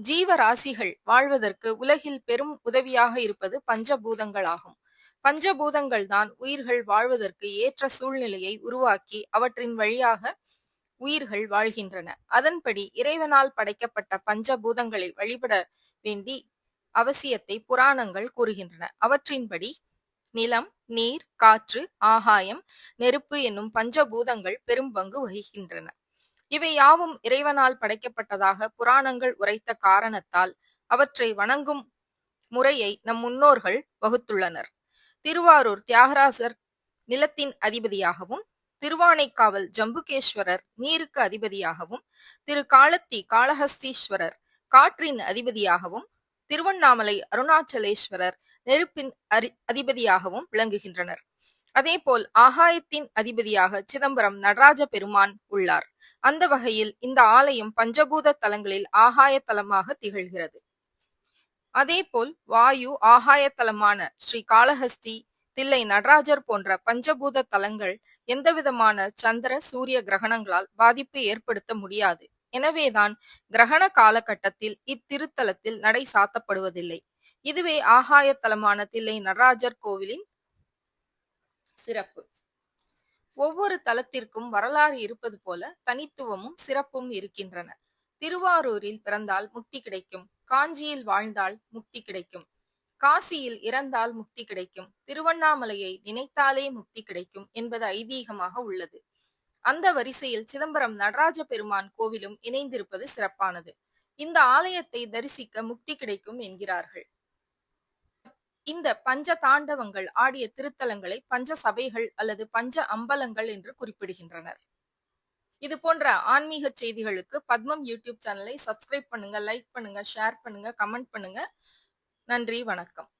ஜீவராசிகள் வாழ்வதற்கு உலகில் பெரும் உதவியாக இருப்பது பஞ்சபூதங்களாகும். பஞ்சபூதங்கள் தான் உயிர்கள் வாழ்வதற்கு ஏற்ற சூழ்நிலையை உருவாக்கி அவற்றின் வழியாக உயிர்கள் வாழ்கின்றன. அதன்படி இறைவனால் படைக்கப்பட்ட பஞ்சபூதங்களை வழிபட வேண்டி அவசியத்தை புராணங்கள் கூறுகின்றன. அவற்றின்படி நிலம் நீர் காற்று ஆகாயம் நெருப்பு என்னும் பஞ்சபூதங்கள் பெரும் பங்கு வகிக்கின்றன. இவை யாவும் இறைவனால் படைக்கப்பட்டதாக புராணங்கள் உரைத்த காரணத்தால் அவற்றை வணங்கும் முறையை நம் முன்னோர்கள் வகுத்துள்ளனர். திருவாரூர் தியாகராசர் நிலத்தின் அதிபதியாகவும் திருவானைக்காவல் ஜம்புகேஸ்வரர் நீருக்கு அதிபதியாகவும் திரு காலத்தி காளஹஸ்தீஸ்வரர் காற்றின் அதிபதியாகவும் திருவண்ணாமலை அருணாச்சலேஸ்வரர் நெருப்பின் அரி அதிபதியாகவும் விளங்குகின்றனர். அதேபோல் ஆகாயத்தின் அதிபதியாக சிதம்பரம் நடராஜ பெருமான் உள்ளார். அந்த வகையில் இந்த ஆலயம் பஞ்சபூத தலங்களில் ஆகாய தலமாக திகழ்கிறது. அதேபோல் வாயு ஆகாய தலமான ஸ்ரீ காளஹஸ்தி தில்லை நடராஜர் போன்ற பஞ்சபூத தலங்கள் எந்தவிதமான சந்திர சூரிய கிரகணங்களால் பாதிப்பு ஏற்படுத்த முடியாது. எனவேதான் கிரகண காலகட்டத்தில் இத்திருத்தலத்தில் நடை சாத்தப்படுவதில்லை. இதுவே ஆகாய தலமான தில்லை நடராஜர் கோவிலின் சிறப்பு. ஒவ்வொரு தலத்திற்கும் வரலாறு இருப்பது போல தனித்துவமும் சிறப்பும் இருக்கின்றன. திருவாரூரில் பிறந்தால் முக்தி கிடைக்கும். காஞ்சியில் வாழ்ந்தால் முக்தி கிடைக்கும். காசியில் இறந்தால் முக்தி கிடைக்கும். திருவண்ணாமலையை நினைத்தாலே முக்தி கிடைக்கும் என்பது ஐதீகமாக உள்ளது. அந்த வரிசையில் சிதம்பரம் நடராஜ பெருமான் கோவிலும் இணைந்திருப்பது சிறப்பானது. இந்த ஆலயத்தை தரிசிக்க முக்தி கிடைக்கும் என்கிறார்கள். இந்த பஞ்ச தாண்டவங்கள் ஆடிய திருத்தலங்களை பஞ்ச சபைகள் அல்லது பஞ்ச அம்பலங்கள் என்று குறிப்பிடுகின்றனர். இது போன்ற ஆன்மீக செய்திகளுக்கு பத்மம் யூடியூப் சேனலை சப்ஸ்கிரைப் பண்ணுங்க லைக் பண்ணுங்க ஷேர் பண்ணுங்க கமெண்ட் பண்ணுங்க. நன்றி வணக்கம்.